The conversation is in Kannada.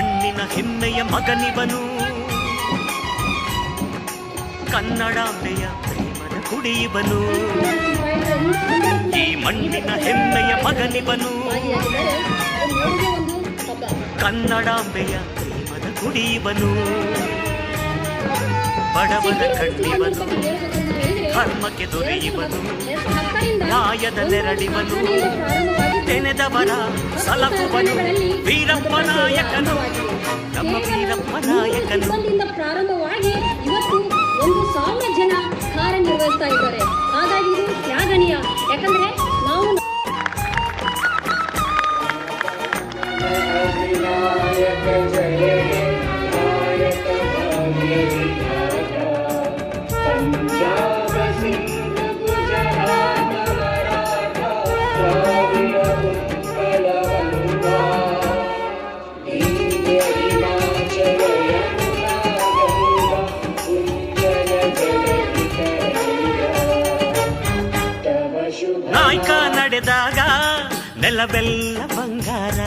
ಹೆಮ್ಮೆಯ ಮಗನಿವನು. ಕನ್ನಡಾಂಬೆಯ ಪ್ರೇಮದ ಕುಡಿಯುವನು. ಈ ಮಣ್ಣಿನ ಹೆಮ್ಮೆಯ ಮಗನಿವನು. ಕನ್ನಡಾಂಬೆಯ ಪ್ರೇಮದ ಕುಡಿಯುವನು. ಬಡವನ ಕಣ್ಣಿವನು. ಧರ್ಮಕ್ಕೆ ದೊರೆಯುವನು. ನ್ಯಾಯದ ನೆರಳಿವನು ತೆನೆದವರ ಸಲಹುವನು ವೀರಪ್ಪ ನಾಯಕನು. ನಮ್ಮ ವೀರಪ್ಪ ನಾಯಕನು. ಪ್ರಾರಂಭವಾಗಿ ಇವತ್ತು ಒಂದು ಸಾವಿರ ಜನ ಕಾರ್ಯನಿರ್ವಹಿಸ್ತಾ ಇದ್ದಾರೆ. ಹಾಗಾಗಿ ಇದು ತ್ಯಾಗನೀಯ. ಯಾಕಂದ್ರೆ ನಾವು ಜಯ. ಬೆಳೆದಾಗ ನೆಲ ಬೆಲ್ಲ ಬಂಗಾರ